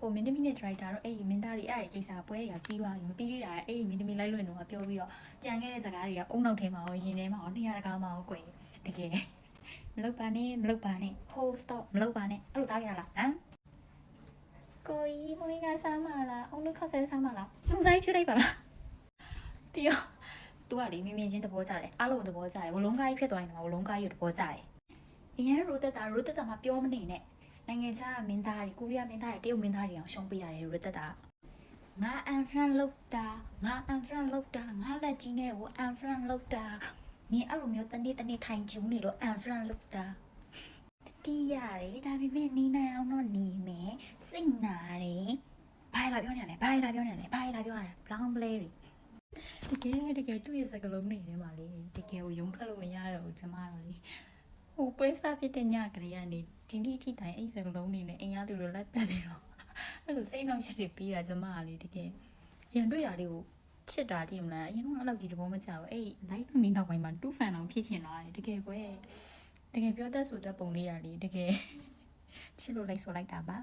ဟိုမင်းသမီးနဲ့ director တော့အဲ့ဒီမင်းသားတွေအဲ့ဒီကိစ္စပွဲတွေကပြီးသွားပြီမပြီးသေးတာအဲ့ဒီမင်းသမီးလိုက်လွင်တော့ပြောပြီးတော့ကြံခဲ့တဲ့စကားတွေကအုံနောက်ထဲမှာရောရင်ထဲမှာရောနေရာတကာမှာရောကွယ်တကယ်မလုပ်ပါနဲ့မလုပ်ပါနဲ့ hold stop မလုပ်ပါနဲ့အဲ့လိုသားကြရလားဟမ်ကိုကြီးမွေးကစားမလားအုံလို့ခောက်ဆဲစားမလားစုံဆိုင်ချွတ်လိုက်ပါလားတီယောသူကလေမြင်မြင်ချင်းသဘောကျတယ်အားလုံးသဘောကျတယ်ဝလုံးကားကြီးဖြစ်သွားရင်တော့ဝလုံးကားကြီးကိုသဘောကျတယ်အရင်ရိုတက်တာရိုတက်တာမှပြောမနေနဲ့ နိုင်ငံခြားမင်းသားတွေကိုရီးယားမင်းသားတွေတရုတ်မင်းသားတွေအောင်ရှုံးပေးရတယ်ရိုတက်တာငါ unfriend လောက်တာငါ unfriend လောက်တာငါလက်ကြီးနဲ့ကို unfriend လောက်တာနင်အဲ့လိုမျိုးတနေ့တနေ့ထိုင်ကျူးနေလို့ unfriend လောက်တာတီးရတယ်ဒါပေမဲ့နီးနိုင်အောင်တော့နေမယ်စိတ်နာတယ်ဘာလာပြောနေလဲဘာလာပြောနေလဲဘာလာပြောနေလဲ brown blade တကယ်တကယ်သူ့ရဲ့စကလုံးနေထဲမှာလေတကယ်ကိုယုံထွက်လို့မရတော့ဘူးကျမတော့လေဟိုပွဲစားဖြစ်တဲ့ညကလေးကနေ ဒီနေ့အထိတိုင်အဲ့စကလုံးနေနဲ့အင်အားလူလိုလိုက်ပတ်နေတော့အဲ့လိုစိတ်နှောင့်ယှက်တွေပြီးတာကျမကလေတကယ်ရန်တွေ့တာလေးကိုချစ်တာတည်မလားအရင်ကအဲ့လောက်ကြီးသဘောမကျဘူးအဲ့ light မင်းနောက်ပိုင်းမှာ2 fan အောင်ဖြစ်ချင်လာတယ်တကယ်ကွယ်တကယ်ပြောတတ်ဆိုတတ်ပုံလေးရလေတကယ်ချစ်လို့လိုက်ဆိုလိုက်တာပါ